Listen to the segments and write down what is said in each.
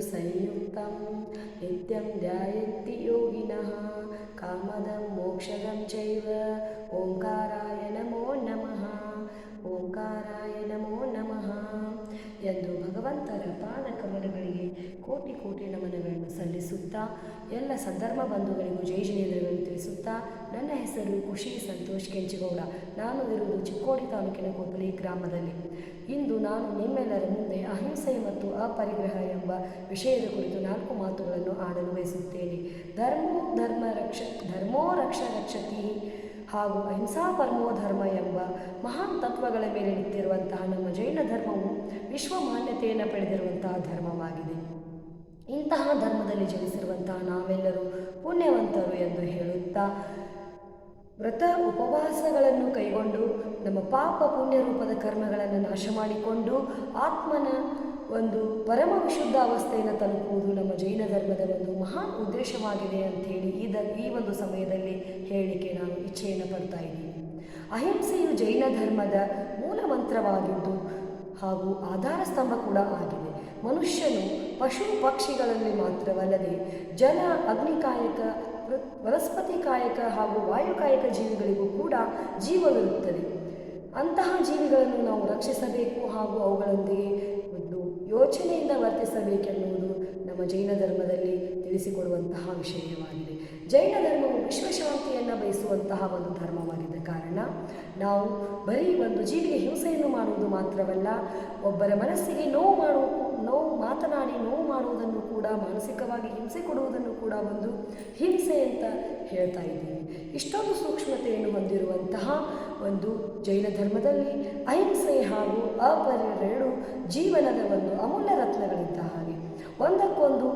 संयुक्तं नित्यं ध्यायन्ति योगिनः। कामदं मोक्षदं चैव। ओङ्काराय नमो नमः। ओङ्काराय नमो नमः। ಕೋಟಿ ಕೋಟಿ ನಮನಗಳನ್ನು ಸಲ್ಲಿಸುತ್ತಾ, ಎಲ್ಲ ಸದ್ಧರ್ಮ ಬಂಧುಗಳಿಗೂ ಜೈ ಜಯೇಂದ್ರಗಳನ್ನು ತಿಳಿಸುತ್ತಾ, ನನ್ನ ಹೆಸರು ಖುಷಿ ಸಂತೋಷ್ ಕೆಂಚಗೌಡ. ನಾನು ಇರುವುದು ಚಿಕ್ಕೋಡಿ ತಾಲೂಕಿನ ಕೊಪ್ಪಲಿ ಗ್ರಾಮದಲ್ಲಿ. ಇಂದು ನಾನು ನಿಮ್ಮೆಲ್ಲರ ಮುಂದೆ ಅಹಿಂಸೆ ಮತ್ತು ಅಪರಿಗ್ರಹ ಎಂಬ ವಿಷಯದ ಕುರಿತು ನಾಲ್ಕು ಮಾತುಗಳನ್ನು ಆಡಲು ಬಯಸುತ್ತೇನೆ. ಧರ್ಮೋ ಧರ್ಮ ರಕ್ಷ, ಧರ್ಮೋ ರಕ್ಷ ರಕ್ಷತಿ ಹಾಗೂ ಅಹಿಂಸಾ ಪರಮೋ ಧರ್ಮ ಎಂಬ ಮಹಾನ್ ತತ್ವಗಳ ಮೇಲೆ ನಿಂತಿರುವಂತಹ ನಮ್ಮ ಜೈನ ಧರ್ಮವು ವಿಶ್ವ ಮಾನ್ಯತೆಯನ್ನು ಪಡೆದಿರುವಂತಹ ಧರ್ಮವಾಗಿದೆ. ಇಂತಹ ಧರ್ಮದಲ್ಲಿ ಜನಿಸಿರುವಂತಹ ನಾವೆಲ್ಲರೂ ಪುಣ್ಯವಂತರು ಎಂದು ಹೇಳುತ್ತಾ, ವ್ರತ ಉಪವಾಸಗಳನ್ನು ಕೈಗೊಂಡು, ನಮ್ಮ ಪಾಪ ಪುಣ್ಯ ರೂಪದ ಕರ್ಮಗಳನ್ನು ನಾಶ ಮಾಡಿಕೊಂಡು, ಆತ್ಮನ ಒಂದು ಪರಮ ವಿಶುದ್ಧ ಅವಸ್ಥೆಯನ್ನು ತಲುಪುವುದು ನಮ್ಮ ಜೈನ ಧರ್ಮದ ಒಂದು ಮಹಾನ್ ಉದ್ದೇಶವಾಗಿದೆ ಅಂಥೇಳಿ ಇದ ಈ ಒಂದು ಸಮಯದಲ್ಲಿ ಹೇಳಿಕೆ ನಾನು ಇಚ್ಛೆಯನ್ನು ಪಡ್ತಾ ಇದ್ದೀನಿ. ಅಹಿಂಸೆಯು ಜೈನ ಧರ್ಮದ ಮೂಲ ಮಂತ್ರವಾಗಿದ್ದು ಹಾಗೂ ಆಧಾರ ಸ್ತಂಭ ಕೂಡ ಆಗಿದೆ. ಮನುಷ್ಯನು ಪಶು ಪಕ್ಷಿಗಳಲ್ಲಿ ಮಾತ್ರವಲ್ಲದೆ ಜಲ, ಅಗ್ನಿಕಾಯಕ ವನಸ್ಪತಿ ಕಾಯಕ ಹಾಗೂ ವಾಯುಕಾಯಕ ಜೀವಿಗಳಿಗೂ ಕೂಡ ಜೀವವಿರುತ್ತದೆ. ಅಂತಹ ಜೀವಿಗಳನ್ನು ನಾವು ರಕ್ಷಿಸಬೇಕು ಹಾಗೂ ಅವುಗಳೊಂದಿಗೆ ಒಂದು ಯೋಚನೆಯಿಂದ ವರ್ತಿಸಬೇಕೆನ್ನುವುದು ನಮ್ಮ ಜೈನ ಧರ್ಮದಲ್ಲಿ ತಿಳಿಸಿಕೊಡುವಂತಹ ವಿಷಯವಾಗಿದೆ. ಜೈನ ಧರ್ಮವು ವಿಶ್ವಶಾಂತಿಯನ್ನು ಬಯಸುವಂತಹ ಒಂದು ಧರ್ಮವಾಗಿದ್ದ ಕಾರಣ, ನಾವು ಬರೀ ಒಂದು ಜೀವಿಗೆ ಹಿಂಸೆಯನ್ನು ಮಾಡುವುದು ಮಾತ್ರವಲ್ಲ, ಒಬ್ಬರ ಮನಸ್ಸಿಗೆ ನೋವು ಮಾಡುವ ನೋವು ಮಾತನಾಡಿ ನೋವು ಮಾಡುವುದನ್ನು ಕೂಡ, ಮಾನಸಿಕವಾಗಿ ಹಿಂಸೆ ಕೊಡುವುದನ್ನು ಕೂಡ ಒಂದು ಹಿಂಸೆ ಅಂತ ಹೇಳ್ತಾ ಇದ್ದೀವಿ. ಇಷ್ಟೊಂದು ಸೂಕ್ಷ್ಮತೆಯನ್ನು ಹೊಂದಿರುವಂತಹ ಒಂದು ಜೈನ ಧರ್ಮದಲ್ಲಿ ಅಹಿಂಸೆ ಹಾಗೂ ಅಪರೆರಡು ಜೀವನದ ಒಂದು ಅಮೂಲ್ಯ ರತ್ನಗಳಿದ್ದ ಹಾಗೆ ಒಂದಕ್ಕೊಂದು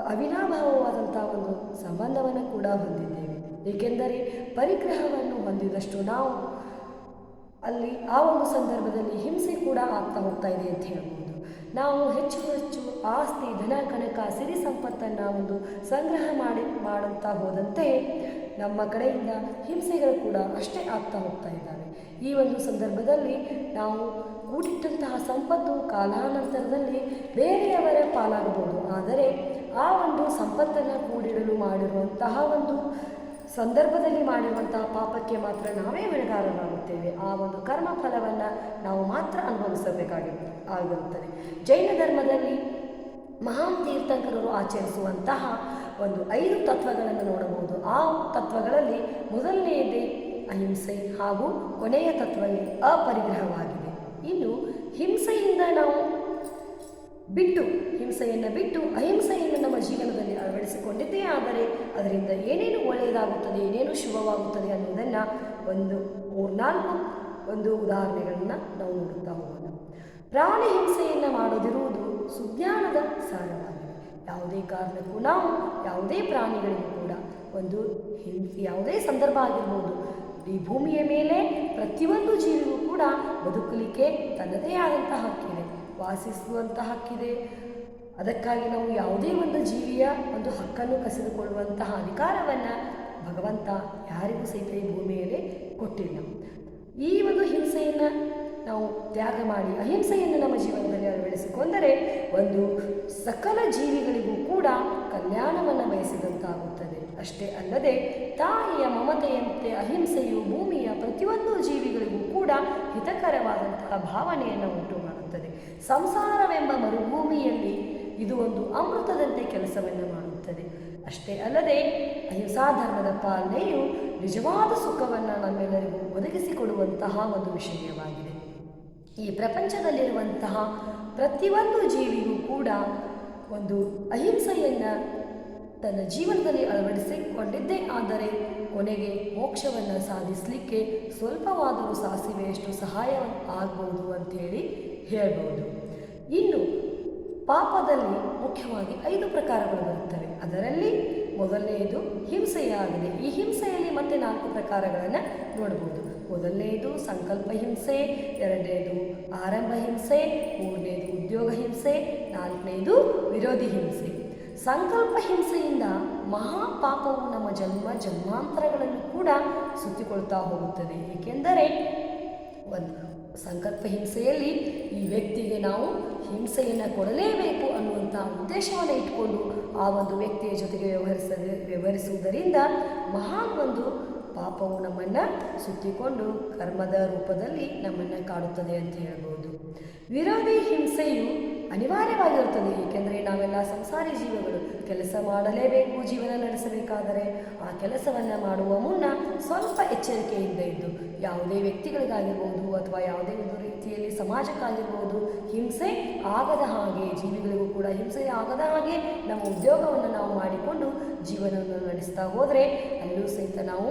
ಅವಿನಾಭಾವವಾದಂಥ ಒಂದು ಸಂಬಂಧವನ್ನು ಕೂಡ ಹೊಂದಿದ್ದೇವೆ. ಏಕೆಂದರೆ ಪರಿಗ್ರಹವನ್ನು ಹೊಂದಿದಷ್ಟು ನಾವು ಅಲ್ಲಿ ಆ ಒಂದು ಸಂದರ್ಭದಲ್ಲಿ ಹಿಂಸೆ ಕೂಡ ಆಗ್ತಾ ಹೋಗ್ತಾ ಇದೆ ಅಂತ ಹೇಳ್ಬೋದು. ನಾವು ಹೆಚ್ಚು ಹೆಚ್ಚು ಆಸ್ತಿ, ಧನ, ಕನಕ, ಸಿರಿ ಸಂಪತ್ತನ್ನು ಒಂದು ಸಂಗ್ರಹ ಮಾಡಿ, ಮಾಡುತ್ತಾ ಹೋದಂತೆ ನಮ್ಮ ಕಡೆಯಿಂದ ಹಿಂಸೆಗಳು ಕೂಡ ಅಷ್ಟೇ ಆಗ್ತಾ ಹೋಗ್ತಾ ಇದ್ದಾವೆ. ಈ ಒಂದು ಸಂದರ್ಭದಲ್ಲಿ ನಾವು ಕೂಡಿಟ್ಟಂತಹ ಸಂಪತ್ತು ಕಾಲಾನಂತರದಲ್ಲಿ ಬೇರೆಯವರ ಪಾಲಾಗಬಹುದು. ಆದರೆ ಆ ಒಂದು ಸಂಪತ್ತನ್ನು ಕೂಡಿಡಲು ಮಾಡಿರುವಂತಹ ಒಂದು ಸಂದರ್ಭದಲ್ಲಿ ಮಾಡಿರುವಂತಹ ಪಾಪಕ್ಕೆ ಮಾತ್ರ ನಾವೇ ಬೆಳೆಗಾರರಾಗುತ್ತೇವೆ ಆ ಒಂದು ಕರ್ಮ ಫಲವನ್ನು ನಾವು ಮಾತ್ರ ಅನುಭವಿಸಬೇಕಾಗಿ ಆಗಿರುತ್ತದೆ. ಜೈನ ಧರ್ಮದಲ್ಲಿ ಮಹಾನ್ ತೀರ್ಥಂಕರರು ಆಚರಿಸುವಂತಹ ಒಂದು ಐದು ತತ್ವಗಳನ್ನು ನೋಡಬಹುದು. ಆ ತತ್ವಗಳಲ್ಲಿ ಮೊದಲನೆಯದೇ ಅಹಿಂಸೆ ಹಾಗೂ ಕೊನೆಯ ತತ್ವವೇ ಅಪರಿಗ್ರಹವಾಗಿದೆ. ಇನ್ನು ಹಿಂಸೆಯಿಂದ ನಾವು ಬಿಟ್ಟು, ಹಿಂಸೆಯನ್ನು ಬಿಟ್ಟು ಅಹಿಂಸೆಯನ್ನು ನಮ್ಮ ಜೀವನದಲ್ಲಿ ಅಳವಡಿಸಿಕೊಂಡಿದ್ದೇ ಆದರೆ ಅದರಿಂದ ಏನೇನು ಒಳ್ಳೆಯದಾಗುತ್ತದೆ, ಏನೇನು ಶುಭವಾಗುತ್ತದೆ ಅನ್ನೋದನ್ನು ಒಂದು ಮೂರ್ನಾಲ್ಕು ಒಂದು ಉದಾಹರಣೆಗಳನ್ನು ನಾವು ನೋಡುತ್ತಾ ಹೋಗೋಣ. ಪ್ರಾಣಿ ಹಿಂಸೆಯನ್ನು ಸಾರವಾಗಿದೆ ಯಾವುದೇ ಕಾರಣಕ್ಕೂ ನಾವು ಯಾವುದೇ ಪ್ರಾಣಿಗಳಿಗೂ ಕೂಡ ಒಂದು ಯಾವುದೇ ಸಂದರ್ಭ ಆಗಿರ್ಬೋದು, ಈ ಭೂಮಿಯ ಮೇಲೆ ಪ್ರತಿಯೊಂದು ಜೀವಿಗೂ ಕೂಡ ಬದುಕಲಿಕ್ಕೆ ತನ್ನದೇ ಆದಂತಹ ಹಕ್ಕಿದೆ, ವಾಸಿಸುವಂತಹ ಹಕ್ಕಿದೆ. ಅದಕ್ಕಾಗಿ ನಾವು ಯಾವುದೇ ಒಂದು ಜೀವಿಯ ಒಂದು ಹಕ್ಕನ್ನು ಕಸಿದುಕೊಳ್ಳುವಂತಹ ಅಧಿಕಾರವನ್ನು ಭಗವಂತ ಯಾರಿಗೂ ಸಹಿತ ಈ ಭೂಮಿಯಲ್ಲಿ ಕೊಟ್ಟಿಲ್ಲ. ಈ ಒಂದು ಹಿಂಸೆಯನ್ನು ನಾವು ತ್ಯಾಗ ಮಾಡಿ ಅಹಿಂಸೆಯನ್ನು ನಮ್ಮ ಜೀವನದಲ್ಲಿ ಅಳವಡಿಸಿಕೊಂಡರೆ ಒಂದು ಸಕಲ ಜೀವಿಗಳಿಗೂ ಕೂಡ ಕಲ್ಯಾಣವನ್ನು ಬಯಸಿದಂತಾಗುತ್ತದೆ. ಅಷ್ಟೇ ಅಲ್ಲದೆ ತಾಯಿಯ ಮಮತೆಯಂತೆ ಅಹಿಂಸೆಯು ಭೂಮಿಯ ಪ್ರತಿಯೊಂದು ಜೀವಿಗಳಿಗೂ ಕೂಡ ಹಿತಕರವಾದಂತಹ ಭಾವನೆಯನ್ನು ಉಂಟು ಮಾಡುತ್ತದೆ ಸಂಸಾರವೆಂಬ ಮರುಭೂಮಿಯಲ್ಲಿ ಇದು ಒಂದು ಅಮೃತದಂತೆ ಕೆಲಸವನ್ನು ಮಾಡುತ್ತದೆ. ಅಷ್ಟೇ ಅಲ್ಲದೆ ಅಹಿಂಸಾ ಧರ್ಮದ ಪಾಲನೆಯು ನಿಜವಾದ ಸುಖವನ್ನು ನಮ್ಮೆಲ್ಲರಿಗೂ ಒದಗಿಸಿಕೊಡುವಂತಹ ಒಂದು ವಿಷಯವಾಗಿದೆ. ಈ ಪ್ರಪಂಚದಲ್ಲಿರುವಂತಹ ಪ್ರತಿಯೊಂದು ಜೀವಿಯೂ ಕೂಡ ಒಂದು ಅಹಿಂಸೆಯನ್ನು ತನ್ನ ಜೀವನದಲ್ಲಿ ಅಳವಡಿಸಿಕೊಂಡಿದ್ದೇ. ಆದರೆ ಕೊನೆಗೆ ಮೋಕ್ಷವನ್ನು ಸಾಧಿಸಲಿಕ್ಕೆ ಸ್ವಲ್ಪವಾದರೂ ಸಾಸಿವೆಯಷ್ಟು ಸಹಾಯ ಆಗ್ಬೋದು ಅಂಥೇಳಿ ಹೇಳ್ಬೋದು. ಇನ್ನು ಪಾಪದಲ್ಲಿ ಮುಖ್ಯವಾಗಿ ಐದು ಪ್ರಕಾರಗಳು ಬರುತ್ತವೆ. ಅದರಲ್ಲಿ ಮೊದಲನೆಯದು ಹಿಂಸೆಯಾಗಿದೆ. ಈ ಹಿಂಸೆಯಲ್ಲಿ ಮತ್ತೆ ನಾಲ್ಕು ಪ್ರಕಾರಗಳನ್ನು ನೋಡ್ಬೋದು. ಮೊದಲನೆಯದು ಸಂಕಲ್ಪ ಹಿಂಸೆ, ಎರಡನೇದು ಆರಂಭ ಹಿಂಸೆ, ಮೂರನೇದು ಉದ್ಯೋಗ ಹಿಂಸೆ, ನಾಲ್ಕನೇದು ವಿರೋಧಿ ಹಿಂಸೆ. ಸಂಕಲ್ಪ ಹಿಂಸೆಯಿಂದ ಮಹಾಪಾಪವು ನಮ್ಮ ಜನ್ಮ, ಜನ್ಮಾಂತರಗಳನ್ನು ಕೂಡ ಸುತ್ತಿಕೊಳ್ತಾ ಹೋಗುತ್ತದೆ. ಏಕೆಂದರೆ ಒಂದು ಸಂಕಲ್ಪ ಹಿಂಸೆಯಲ್ಲಿ ಈ ವ್ಯಕ್ತಿಗೆ ನಾವು ಹಿಂಸೆಯನ್ನು ಕೊಡಲೇಬೇಕು ಅನ್ನುವಂಥ ಉದ್ದೇಶವನ್ನು ಇಟ್ಕೊಂಡು ಆ ಒಂದು ವ್ಯಕ್ತಿಯ ಜೊತೆಗೆ ವ್ಯವಹರಿಸ ವ್ಯವಹರಿಸುವುದರಿಂದ ಮಹಾನ್ ಒಂದು ಪಾಪವು ನಮ್ಮನ್ನು ಸುತ್ತಿಕೊಂಡು ಕರ್ಮದ ರೂಪದಲ್ಲಿ ನಮ್ಮನ್ನು ಕಾಡುತ್ತದೆ ಅಂತ ಹೇಳ್ಬೋದು. ವಿರೋಧಿ ಹಿಂಸೆಯು ಅನಿವಾರ್ಯವಾಗಿರುತ್ತದೆ, ಏಕೆಂದರೆ ನಾವೆಲ್ಲ ಸಂಸಾರಿ ಜೀವಗಳು. ಕೆಲಸ ಮಾಡಲೇಬೇಕು, ಜೀವನ ನಡೆಸಬೇಕಾದರೆ ಆ ಕೆಲಸವನ್ನು ಮಾಡುವ ಮುನ್ನ ಸ್ವಲ್ಪ ಎಚ್ಚರಿಕೆಯಿಂದ ಇದ್ದು ಯಾವುದೇ ವ್ಯಕ್ತಿಗಳಿಗಾಗಿರ್ಬೋದು ಅಥವಾ ಯಾವುದೇ ಒಂದು ರೀತಿಯಲ್ಲಿ ಸಮಾಜಕ್ಕಾಗಿರ್ಬೋದು, ಹಿಂಸೆ ಆಗದ ಹಾಗೆ, ಜೀವಿಗಳಿಗೂ ಕೂಡ ಹಿಂಸೆ ಆಗದ ಹಾಗೆ ನಮ್ಮ ಉದ್ಯೋಗವನ್ನು ನಾವು ಮಾಡಿಕೊಂಡು ಜೀವನವನ್ನು ನಡೆಸ್ತಾ ಹೋದರೆ ಅಲ್ಲೂ ಸಹಿತ ನಾವು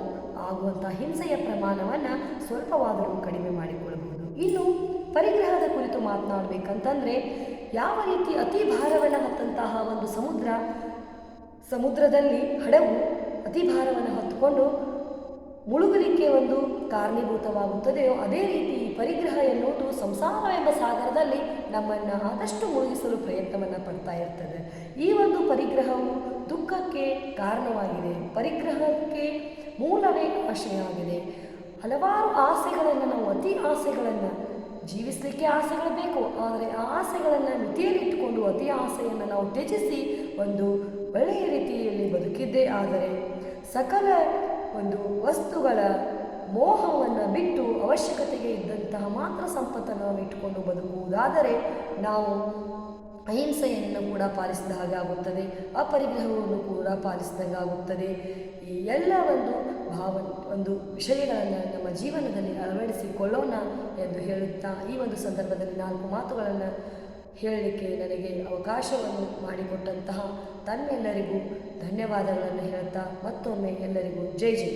ಆಗುವಂಥ ಹಿಂಸೆಯ ಪ್ರಮಾಣವನ್ನು ಸ್ವಲ್ಪವಾದರೂ ಕಡಿಮೆ ಮಾಡಿಕೊಳ್ಳಬಹುದು ಇನ್ನು ಪರಿಗ್ರಹದ ಕುರಿತು ಮಾತನಾಡಬೇಕಂತಂದರೆ, ಯಾವ ರೀತಿ ಅತಿ ಭಾರವನ್ನು ಹತ್ತಂತಹ ಒಂದು ಸಮುದ್ರ, ಸಮುದ್ರದಲ್ಲಿ ಹಡಗು ಅತಿ ಭಾರವನ್ನು ಹೊತ್ತುಕೊಂಡು ಮುಳುಗಲಿಕ್ಕೆ ಒಂದು ಕಾರಣೀಭೂತವಾಗುತ್ತದೆಯೋ ಅದೇ ರೀತಿ ಈ ಪರಿಗ್ರಹ ಎನ್ನುವುದು ಸಂಸಾರ ಎಂಬ ಸಾಗರದಲ್ಲಿ ನಮ್ಮನ್ನು ಆದಷ್ಟು ಮುಳುಗಿಸಲು ಪ್ರಯತ್ನವನ್ನು ಪಡ್ತಾ ಇರ್ತದೆ. ಈ ಒಂದು ಪರಿಗ್ರಹವು ದುಃಖಕ್ಕೆ ಕಾರಣವಾಗಿದೆ. ಪರಿಗ್ರಹಕ್ಕೆ ಮೂಲವೇ ಆಶಯವಾಗಿದೆ ಹಲವಾರು ಆಸೆಗಳನ್ನು ನಾವು ಅತಿ ಆಸೆಗಳನ್ನು ಜೀವಿಸಲಿಕ್ಕೆ ಆಸೆಗಳು ಬೇಕು. ಆದರೆ ಆ ಆಸೆಗಳನ್ನು ಮಿತಿಯಲ್ಲಿಟ್ಟುಕೊಂಡು ಅತಿ ಆಸೆಯನ್ನು ನಾವು ತ್ಯಜಿಸಿ ಒಂದು ಒಳ್ಳೆಯ ರೀತಿಯಲ್ಲಿ ಬದುಕಿದ್ದೇ ಆದರೆ ಸಕಲ ಒಂದು ವಸ್ತುಗಳ ಮೋಹವನ್ನು ಬಿಟ್ಟು ಅವಶ್ಯಕತೆಗೆ ಇದ್ದಂತಹ ಮಾತ್ರ ಸಂಪತ್ತನ್ನು ನಾವು ಇಟ್ಟುಕೊಂಡು ಬದುಕುವುದಾದರೆ ನಾವು ಅಹಿಂಸೆಯನ್ನು ಕೂಡ ಪಾಲಿಸಿದ ಹಾಗಾಗುತ್ತದೆ ಅಪರಿಗ್ರಹವನ್ನು ಕೂಡ ಪಾಲಿಸಿದ ಆಗುತ್ತದೆ. ಈ ಎಲ್ಲ ಒಂದು ಭಾವ ಒಂದು ವಿಷಯಗಳನ್ನು ನಮ್ಮ ಜೀವನದಲ್ಲಿ ಅಳವಡಿಸಿಕೊಳ್ಳೋಣ ಎಂದು ಹೇಳುತ್ತಾ ಈ ಒಂದು ಸಂದರ್ಭದಲ್ಲಿ ನಾಲ್ಕು ಮಾತುಗಳನ್ನು ಹೇಳಲಿಕ್ಕೆ ನನಗೆ ಅವಕಾಶವನ್ನು ಮಾಡಿಕೊಟ್ಟಂತಹ ತನ್ನೆಲ್ಲರಿಗೂ ಧನ್ಯವಾದಗಳನ್ನು ಹೇಳುತ್ತಾ ಮತ್ತೊಮ್ಮೆ ಎಲ್ಲರಿಗೂ ಜೈ ಜೈ.